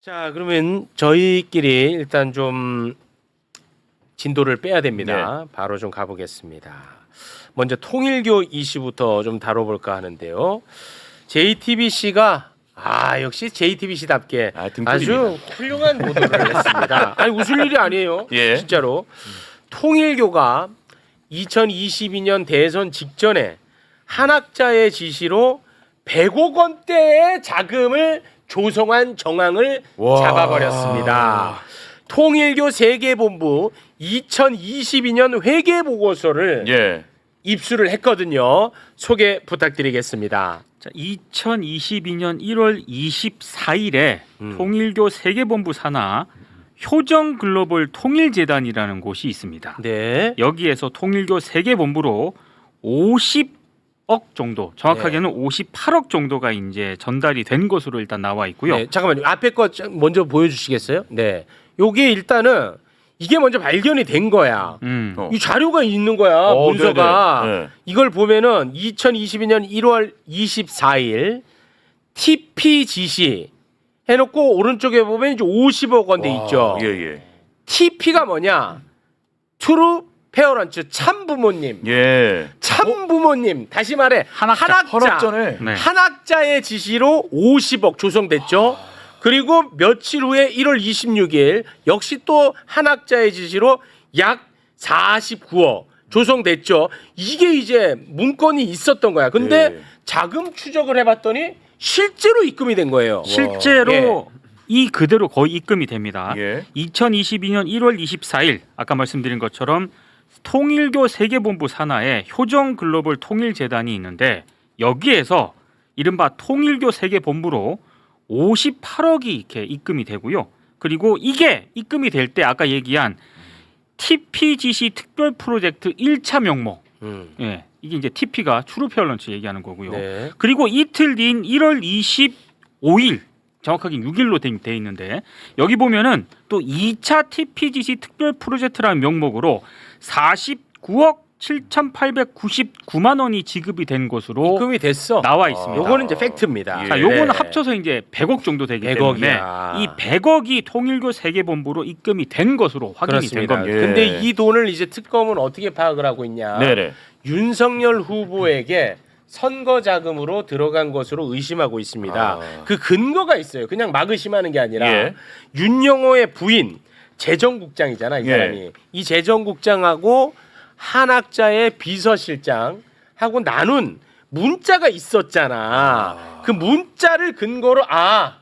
자, 그러면 저희끼리 일단 좀 진도를 빼야 됩니다. 바로 좀 가보겠습니다. 먼저 통일교 이슈부터 좀 다뤄볼까 하는데요. JTBC가 아 역시 JTBC답게 아, 등불입니다. 아주 훌륭한 보도를 했습니다. 아니 웃을 일이 아니에요. 예. 진짜로 통일교가 2022년 대선 직전에 한 학자의 지시로 100억 원대의 자금을 조성한 정황을 와. 잡아버렸습니다. 통일교 세계본부 2022년 회계 보고서를 예. 입수를 했거든요. 소개 부탁드리겠습니다. 자, 2022년 1월 24일에 음. 통일교 세계본부 산하 효정 글로벌 통일재단이라는 곳이 있습니다. 네. 여기에서 통일교 세계본부로 50 억 정도, 정확하게는 58억 정도가 이제 전달이 된 것으로 일단 나와 있고요. 네, 잠깐만요. 앞에 거좀 먼저 보여주시겠어요? 네. 요게 일단은 이게 먼저 발견이 된 거야. 음. 어. 이 자료가 있는 거야 어, 문서가 네네. 네. 이걸 보면은 2022년 1월 24일 TP 지시 해놓고 오른쪽에 보면 이제 50억 원 돼 있죠. 예, 예. TP가 뭐냐? 트루 페어런츠 참 부모님, 예. 참 부모님. 다시 말해 한학자. 한학자, 네. 한학자의 지시로 50억 조성됐죠. 그리고 며칠 후에 1월 26일 역시 또 한학자의 지시로 약 49억 조성됐죠. 이게 이제 문건이 있었던 거야. 근데 네. 자금 추적을 해봤더니 실제로 입금이 된 거예요. 실제로 이 그대로 거의 입금이 됩니다. 예. 2022년 1월 24일 아까 말씀드린 것처럼 통일교 세계본부 산하에 효정 글로벌 통일재단이 있는데 여기에서 이른바 통일교 세계본부로 58억이 이렇게 입금이 되고요. 그리고 이게 입금이 될 때 아까 얘기한 TPGC 특별 프로젝트 1차 명목. 음. 예. 이게 이제 TP가 추루페어런치 얘기하는 거고요. 네. 그리고 이틀 뒤인 1월 25일 정확하게 6일로 돼, 돼 있는데 여기 보면은 또 2차 TPGC 특별 프로젝트라는 명목으로 49억 7,899만 원이 지급이 된 것으로 입금이 됐어. 나와 있습니다. 요거는 이제 팩트입니다. 예. 자, 요거는 네. 합쳐서 이제 100억 정도 되기 100억이야. 때문에 이 100억이 통일교 세계본부로 입금이 된 것으로 확인이 된 그렇습니다. 겁니다. 예. 근데 이 돈을 이제 특검은 어떻게 파악을 하고 있냐? 네네. 윤석열 후보에게 선거 자금으로 들어간 것으로 의심하고 있습니다. 아. 그 근거가 있어요. 그냥 막 의심하는 게 아니라 예. 윤영호의 부인 재정국장이잖아 이 예. 사람이 이 재정국장하고 한 학자의 비서실장 하고 나눈 문자가 있었잖아. 그 문자를 근거로 아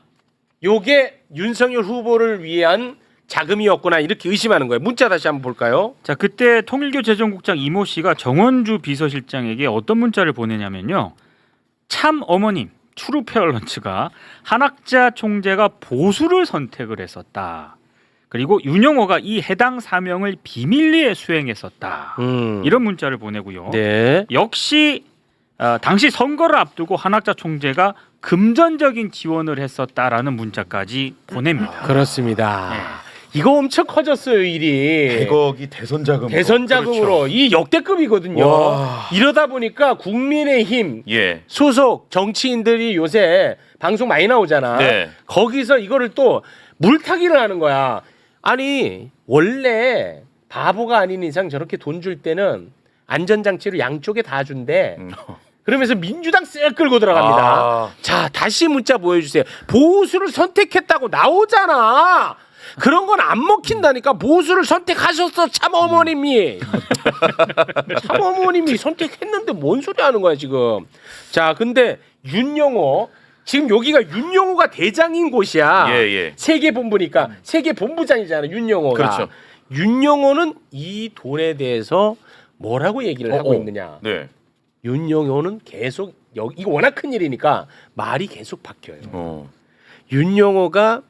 요게 윤석열 후보를 위한 자금이었구나 이렇게 의심하는 거예요. 문자 다시 한번 볼까요? 자, 그때 통일교 재정국장 이모 씨가 정원주 비서실장에게 어떤 문자를 보내냐면요. 참 어머님 추루페어 런츠가 한학자 총재가 보수를 선택을 했었다. 그리고 윤영호가 이 해당 사명을 비밀리에 수행했었다. 음. 이런 문자를 보내고요. 네. 역시 어, 당시 선거를 앞두고 한학자 총재가 금전적인 지원을 했었다라는 문자까지 보냅니다. 그렇습니다. 이거 엄청 커졌어요 일이. 100억이 대선 자금. 대선 자금으로 이 역대급이거든요. 와. 이러다 보니까 국민의힘 예. 소속 정치인들이 요새 방송 많이 나오잖아. 네. 거기서 이거를 또 물타기를 하는 거야. 아니 원래 바보가 아닌 이상 저렇게 돈 줄 때는 안전장치를 양쪽에 다 준대. 음. 그러면서 민주당 쓱 끌고 들어갑니다. 아. 자 다시 문자 보여주세요. 보수를 선택했다고 나오잖아. 그런 건 안 먹힌다니까 보수를 선택하셨어 참 어머님이 참 어머님이 선택했는데 뭔 소리 하는 거야 지금 자 근데 윤영호 지금 여기가 윤영호가 대장인 곳이야 예, 예. 세계 본부니까 세계 본부장이잖아 윤영호가 그렇죠. 윤영호는 이 돈에 대해서 뭐라고 얘기를 어, 하고 어. 있느냐 네. 윤영호는 계속 여기 이거 워낙 큰 일이니까 말이 계속 바뀌어요. 어. 윤영호가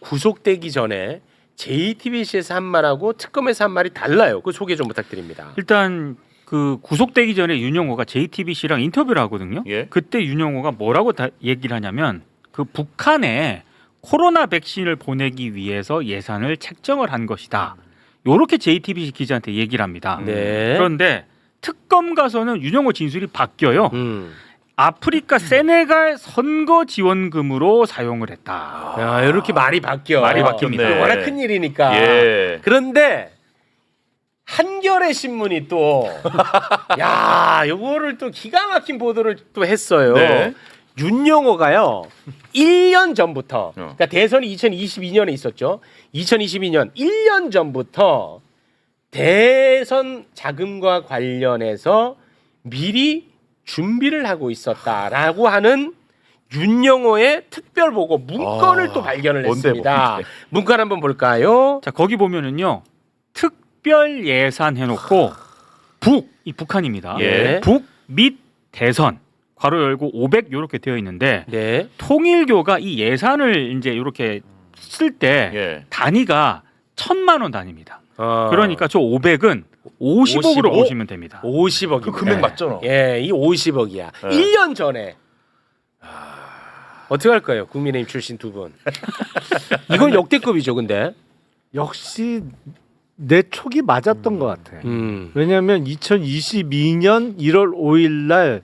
구속되기 전에 JTBC에서 한 말하고 특검에서 한 말이 달라요. 그 소개 좀 부탁드립니다. 일단 그 구속되기 전에 윤영호가 JTBC랑 인터뷰를 하거든요. 예. 그때 윤영호가 뭐라고 다 얘기를 하냐면 그 북한에 코로나 백신을 보내기 위해서 예산을 책정을 한 것이다. 요렇게 JTBC 기자한테 얘기를 합니다. 네. 그런데 특검 가서는 윤영호 진술이 바뀌어요. 음. 아프리카 세네갈 선거 지원금으로 사용을 했다. 야, 이렇게 말이 바뀌어. 말이 바뀝니다. 이거 워낙 큰 일이니까. 예. 그런데 한겨레 신문이 또 야, 요거를 또 기가 막힌 보도를 또 했어요. 네. 윤영호가요. 1년 전부터 어. 그러니까 대선이 2022년에 있었죠. 2022년 1년 전부터 대선 자금과 관련해서 미리 준비를 하고 있었다라고 하는 윤영호의 특별 보고 문건을 아, 또 발견을 뭔데, 했습니다. 뭔데. 문건 한번 볼까요? 자 거기 보면은요 특별 예산 해놓고 북 이 북한입니다. 예. 북 및 대선 괄호 열고 500 이렇게 되어 있는데 네. 통일교가 이 예산을 이제 이렇게 쓸 때 예. 단위가 천만 원 단위입니다. 어, 그러니까 저 500은 50억으로 55? 보시면 됩니다. 50억입니다. 그 금액 맞잖아. 예, 이 50억이야. 네. 1년 전에 어떻게 할 거예요? 국민의힘 출신 두 분. 이건 역대급이죠, 근데. 역시 내 촉이 맞았던 것 같아. 음. 왜냐하면 2022년 1월 5일 날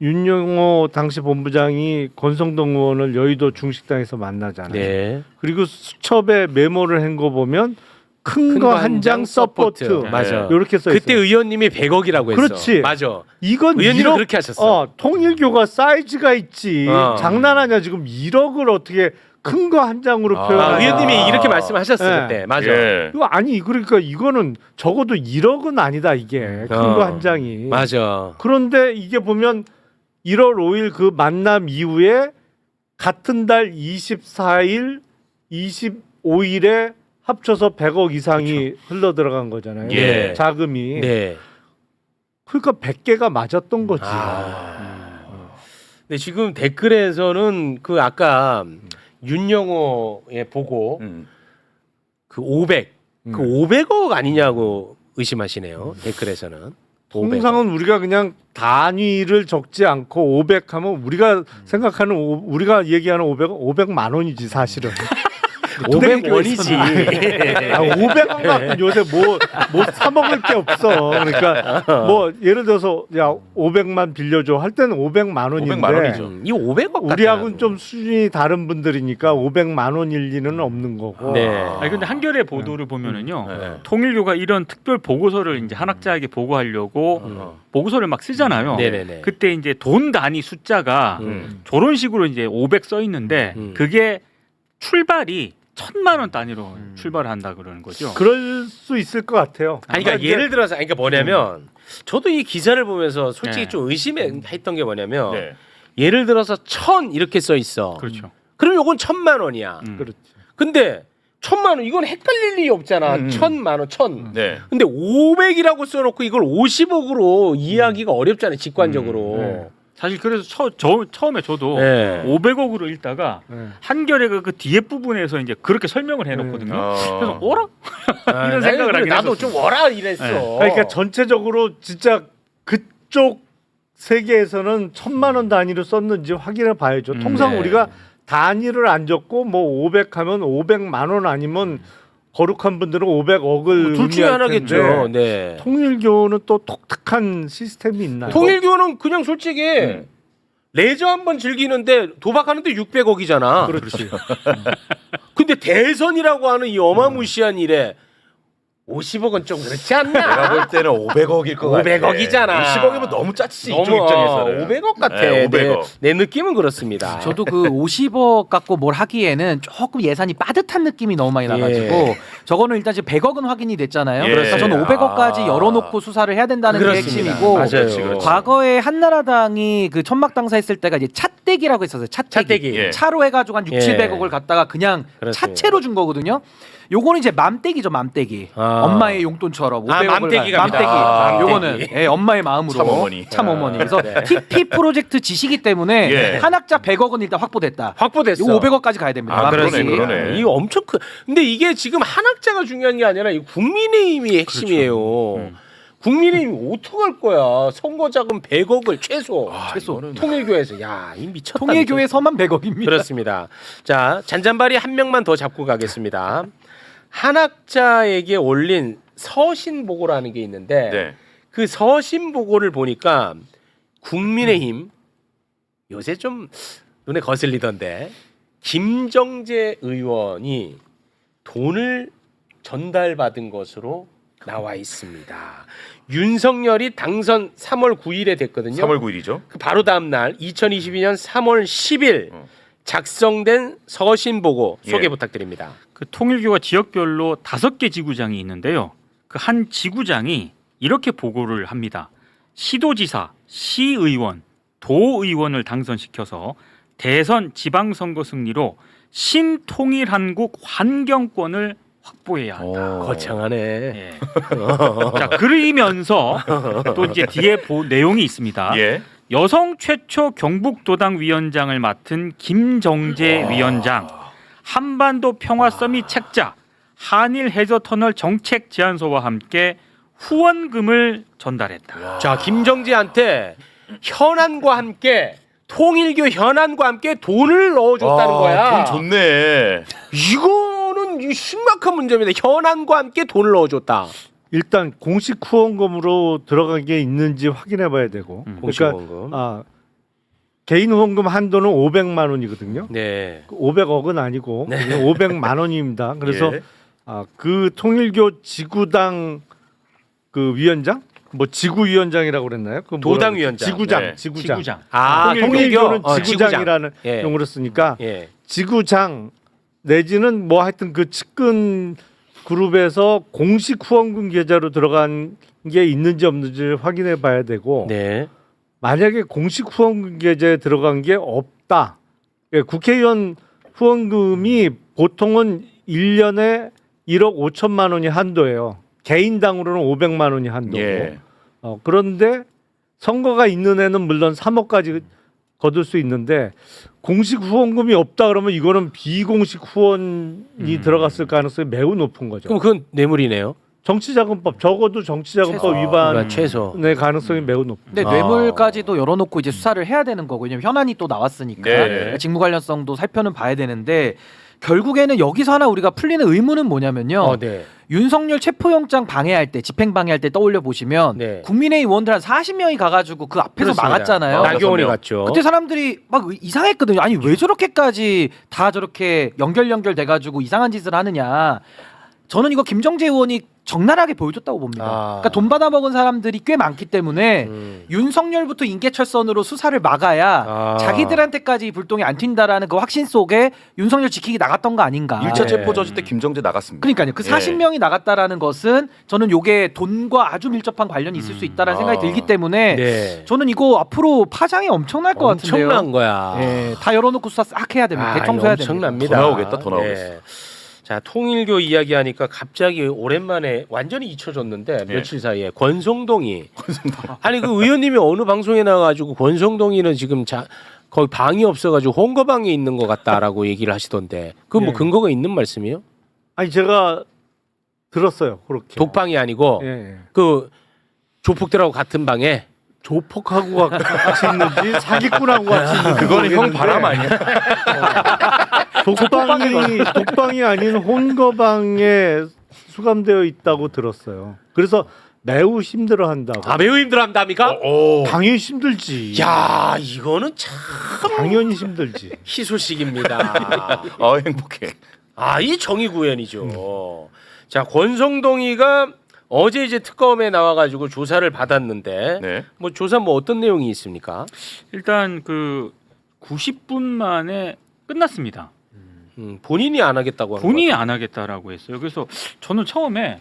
윤영호 당시 본부장이 권성동 의원을 여의도 중식당에서 만나잖아요. 네. 그리고 수첩에 메모를 한 거 보면 큰 큰 거 거 한 한 장 장 서포트. 서포트. 맞아. 이렇게 써 있어요. 그때 의원님이 100억이라고 했어. 그렇지. 맞아. 이건 의원님은 1억 그렇게 하셨어. 어, 통일교가 사이즈가 있지. 어. 장난하냐 지금 1억을 어떻게 큰 거 한 장으로 아. 아, 의원님이 이렇게 말씀하셨어 네. 그때. 맞아. 예. 이거 아니 그러니까 이거는 적어도 1억은 아니다 이게 큰 거 어. 한 장이. 맞아. 그런데 이게 보면 1월 5일 그 만남 이후에 같은 달 24일, 25일에 합쳐서 100억 이상이 흘러 들어간 거잖아요. 예. 자금이. 네. 그러니까 100개가 맞았던 거지. 아. 근데 지금 댓글에서는 그 아까 윤영호의 보고 음. 그 500, 음. 그 500억 아니냐고 의심하시네요. 댓글에서는. 500억. 통상은 우리가 그냥 단위를 적지 않고 500 하면 우리가 생각하는 오- 우리가 얘기하는 500은 500만 원이지 사실은. 500원이지. 아, 500원 갖고 요새 뭐 뭐 사 먹을 게 없어. 그러니까 뭐 예를 들어서 야 500만 빌려줘 할 때는 500만 원인데 500만 원이죠. 음, 이 500억 우리하고는 좀 수준이 다른 분들이니까 500만 원일 리는 없는 거고. 네. 아니 근데 한겨레 보도를 보면은요 네. 통일교가 이런 특별 보고서를 이제 한학자에게 보고하려고 음. 보고서를 막 쓰잖아요. 네네네. 그때 이제 돈 단위 숫자가 음. 저런 식으로 이제 500 써 있는데 음. 그게 출발이 천만 원 단위로 출발한다 그러는 거죠. 그럴 수 있을 것 같아요. 아니 그러니까 예를 들어서 아니, 그러니까 뭐냐면 저도 이 기사를 보면서 솔직히 네. 좀 의심했던 게 뭐냐면 네. 예를 들어서 천 이렇게 써 있어. 그렇죠. 그럼 요건 천만 원이야. 음. 그렇지. 근데 천만 원 이건 헷갈릴 일이 없잖아. 음. 천만 원 천. 네. 근데 500이라고 써놓고 이걸 50억으로 이해하기가 어렵잖아요. 직관적으로. 네. 사실 그래서 처, 저, 처음에 저도 네. 500억으로 읽다가 네. 한겨레가 그 뒤에 부분에서 이제 그렇게 설명을 해놓거든요. 어. 그래서 어라? 아, 이런 생각을 하긴 나도 했었어요. 좀 워라 이랬어. 네. 그러니까 전체적으로 진짜 그쪽 세계에서는 천만 원 단위로 썼는지 확인해 봐야죠. 음, 통상 네. 우리가 단위를 안 적고 뭐 500 하면 500만 원 아니면 거룩한 분들은 500억을 뭐둘 중에 하나겠죠. 네. 통일교는 또 독특한 시스템이 있나요? 통일교는 그냥 솔직히 음. 레저 한번 즐기는데 도박하는데 600억이잖아. 그렇지. 근데 대선이라고 하는 이 어마무시한 일에 50억은 좀 그렇지 않나? 내가 볼 때는 500억일 것 같아. 500억이잖아. 50억이면 너무 짜치 이쪽 너무, 입장에서는. 500억 같아. 네, 내, 500억. 내 느낌은 그렇습니다. 저도 그 50억 갖고 뭘 하기에는 조금 예산이 빠듯한 느낌이 너무 많이 나가지고 예. 저거는 일단 지금 100억은 확인이 됐잖아요. 예. 그래서 저는 500억까지 아. 열어놓고 수사를 해야 된다는 게 그렇습니다. 핵심이고 맞아요. 그렇지, 그렇지. 과거에 한나라당이 그 천막 당사 했을 때가 이제 찻대기라고 했었어요. 찻대기. 차떼기. 예. 차로 해가지고 한 6, 예. 700억을 갖다가 그냥 그렇습니다. 차채로 준 거거든요. 요거는 이제 맘대기죠, 맘대기. 아. 엄마의 용돈처럼 500억을 아, 맘대기가 맘대기. 아, 요거는. 예, 엄마의 마음으로 참어머니. 참어머니. 그래서 네. TP 프로젝트 지시기 때문에 예. 한 학자 100억은 일단 확보됐다. 확보됐어. 이거 500억까지 가야 됩니다. 아, 그러네, 맘대기. 그러네. 이거 엄청 큰. 근데 이게 지금 한 학자가 중요한 게 아니라 이 국민의힘이 핵심이에요. 음. 국민의힘이 어떡할 거야? 선거 자금 100억을 최소. 최소. 이거는- 통일교에서 야, 이 미쳤다. 통일교에서만 100억입니다. 그렇습니다. 자, 잔잔바리 한 명만 더 잡고 가겠습니다. 한학자에게 올린 서신 보고라는 게 있는데 네. 그 서신 보고를 보니까 국민의힘 요새 좀 눈에 거슬리던데 김정재 의원이 돈을 전달받은 것으로 나와 있습니다. 윤석열이 당선 3월 9일에 됐거든요. 3월 9일이죠. 그 바로 다음 날 2022년 3월 10일 어. 작성된 서신 보고 소개 예. 부탁드립니다. 그 통일교가 지역별로 다섯 개 지구장이 있는데요. 그 한 지구장이 이렇게 보고를 합니다. 시도지사, 시의원, 도의원을 당선시켜서 대선 지방선거 승리로 신통일한국 환경권을 확보해야 한다. 어. 거창하네. 예. 자 그러면서 또 이제 뒤에 보, 내용이 있습니다. 예. 여성 최초 경북도당 위원장을 맡은 김정재 위원장, 한반도 평화 서밋 책자, 한일 해저 터널 정책 제안서와 함께 후원금을 전달했다. 자 김정지한테 현안과 함께 통일교 현안과 함께 돈을 넣어줬다는 아, 거야. 돈 좋네. 이거는 이 심각한 문제입니다. 현안과 함께 돈을 넣어줬다. 일단 공식 후원금으로 들어간 게 있는지 확인해 봐야 되고. 음. 공식 그러니까 원금. 아 개인 후원금 한도는 500만 원이거든요. 네. 500억은 아니고 네. 500만 원입니다. 그래서 예. 아, 그 통일교 지구당 그 위원장 뭐 지구 위원장이라고 그랬나요? 그 뭐라 도당 그랬지? 위원장. 지구장, 네. 지구장. 지구장. 아 통일교는 어, 지구장이라는 예. 용어를 쓰니까 예. 지구장 내지는 뭐 하여튼 그 측근 그룹에서 공식 후원금 계좌로 들어간 게 있는지 없는지 확인해 봐야 되고 네. 만약에 공식 후원금 계좌에 들어간 게 없다. 예, 국회의원 후원금이 보통은 1년에 1억 5천만 원이 한도예요. 개인당으로는 500만 원이 한도고. 예. 어, 그런데 선거가 있는 애는 물론 3억까지 거둘 수 있는데 공식 후원금이 없다 그러면 이거는 비공식 후원이 들어갔을 가능성이 매우 높은 거죠. 그럼 그건 뇌물이네요. 정치자금법 적어도 정치자금법 최소. 위반의 그러니까 최소. 가능성이 매우 높. 근데 아. 뇌물까지도 열어놓고 이제 수사를 해야 되는 거고 왜냐면 현안이 또 나왔으니까 그러니까 네. 직무 관련성도 살펴는 봐야 되는데 결국에는 여기서 하나 우리가 풀리는 의문은 뭐냐면요. 어, 네. 윤석열 체포영장 방해할 때 집행 방해할 때 떠올려 보시면 네. 국민의힘 의원들 한 40명이 가가지고 그 앞에서 그렇습니다. 막았잖아요. 아, 나경원이 명. 갔죠. 그때 사람들이 막 이상했거든요. 아니 왜 저렇게까지 다 저렇게 연결 연결 돼가지고 이상한 짓을 하느냐. 저는 이거 김정재 의원이 적나라하게 보여줬다고 봅니다. 아. 그러니까 돈 받아 먹은 사람들이 꽤 많기 때문에 음. 윤석열부터 인계철선으로 수사를 막아야 아. 자기들한테까지 불똥이 안 튄다라는 그 확신 속에 윤석열 지키기 나갔던 거 아닌가. 일차 네. 체포 저지 때 김정재 나갔습니다. 그러니까요. 그 예. 40명이 나갔다라는 것은 저는 요게 돈과 아주 밀접한 관련이 있을 수 있다라는 생각이 아. 들기 때문에 네. 저는 이거 앞으로 파장이 엄청날 것 같은데요. 엄청난 거야. 예, 다 열어놓고 수사 싹 해야 됩니다. 아, 대청소해야 엄청납니다. 됩니다. 더 나오겠다, 더 나오겠어. 예. 자 통일교 이야기하니까 갑자기 오랜만에 완전히 잊혀졌는데 예. 며칠 사이에 권성동이 아니 그 의원님이 어느 방송에 나와가지고 권성동이는 지금 자 거의 방이 없어가지고 홍거방에 있는 것 같다라고 얘기를 하시던데 그건 뭐 예. 근거가 있는 말씀이요? 아니 제가 들었어요. 그렇게. 독방이 아니고 예, 예. 그 조폭들하고 같은 방에 조폭하고 같이 있는지 사기꾼하고 같이 있는지 그거는 형 모르겠는데 바람 아니야? 독방이 독방이 아닌 혼거방에 수감되어 있다고 들었어요. 그래서 매우 힘들어한다고. 아 매우 힘들어한답니까? 오. 당연히 힘들지. 야 이거는 참 당연히 힘들지. 희소식입니다. 아 행복해. 아, 이 정의 구현이죠. 자, 권성동이가 어제 이제 특검에 나와가지고 조사를 받았는데 네. 뭐 조사 뭐 어떤 내용이 있습니까? 일단 그 90분 만에 끝났습니다. 음, 본인이 안 하겠다고 한 본인이 것안 하겠다라고 했어요. 그래서 저는 처음에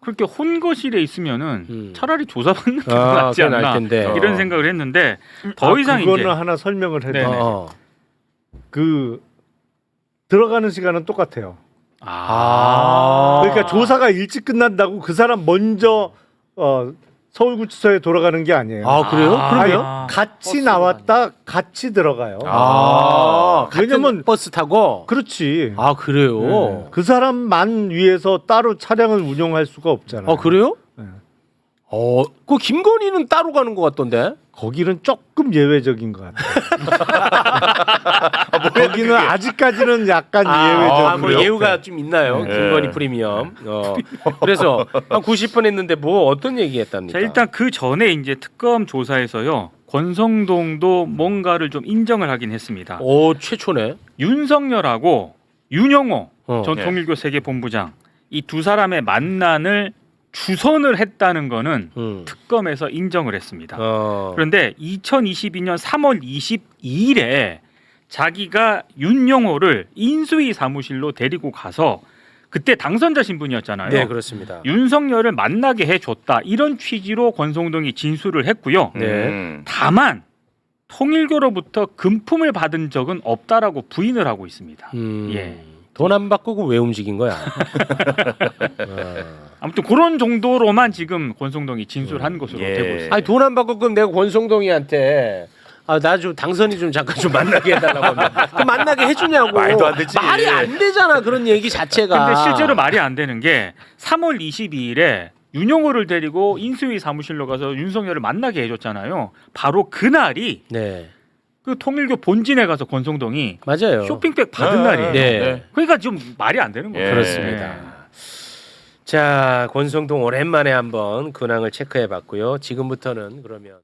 그렇게 혼거실에 있으면은 음. 차라리 조사받는 게 아, 낫지 그건 알 않나 텐데. 이런 생각을 했는데 더 아, 이상 그거는 이제 하나 설명을 해도 네네. 어. 그 들어가는 시간은 똑같아요. 아. 그러니까 조사가 일찍 끝난다고 그 사람 먼저 어, 서울구치소에 돌아가는 게 아니에요. 아, 그래요? 아. 그러면 아. 같이 버스로 나왔다 같이 들어가요. 아, 같은 왜냐면- 버스 타고 그렇지. 아, 그래요. 네. 그 사람만 위해서 따로 차량을 운영할 수가 없잖아요. 어, 그래요? 네. 어, 그 김건희는 따로 가는 것 같던데. 거기는 조금 예외적인 것 같아요. 거기는 아직까지는 약간 예외적. 아, 뭐? 예우가 좀 있나요? 네. 김건희 프리미엄. 어. 그래서 한 90분 했는데 뭐 어떤 얘기 했답니까? 자 일단 그 전에 이제 특검 조사에서요 권성동도 뭔가를 좀 인정을 하긴 했습니다. 오 최초네. 윤석열하고 윤영호 어. 전 네. 통일교 세계 본부장 이 두 사람의 만난을 주선을 했다는 거는 음. 특검에서 인정을 했습니다. 어. 그런데 2022년 3월 22일에 자기가 윤영호를 인수위 사무실로 데리고 가서 그때 당선자 신분이었잖아요. 네 그렇습니다. 윤석열을 만나게 해줬다 이런 취지로 권성동이 진술을 했고요. 네. 음. 다만 통일교로부터 금품을 받은 적은 없다라고 부인을 하고 있습니다. 음. 예. 돈안 받고 왜 움직인 거야? 어. 아무튼 그런 정도로만 지금 권성동이 진술한 것으로 예. 되고 있습니다. 아니 돈안 받고 그럼 내가 권성동이한테 아 나 좀 당선이 좀 잠깐 좀 만나게 해달라고 하면 그 만나게 해주냐고 말도 안 되지. 말이 안 되잖아 그런 얘기 자체가 근데 실제로 말이 안 되는 게 3월 22일에 윤영호를 데리고 인수위 사무실로 가서 윤석열을 만나게 해줬잖아요. 바로 그날이 네 그 통일교 본진에 가서 권성동이 맞아요 쇼핑백 받은 아, 날이에요. 네. 그러니까 좀 말이 안 되는 거예요. 예. 그렇습니다. 자 권성동 오랜만에 한번 근황을 체크해 봤고요 지금부터는 그러면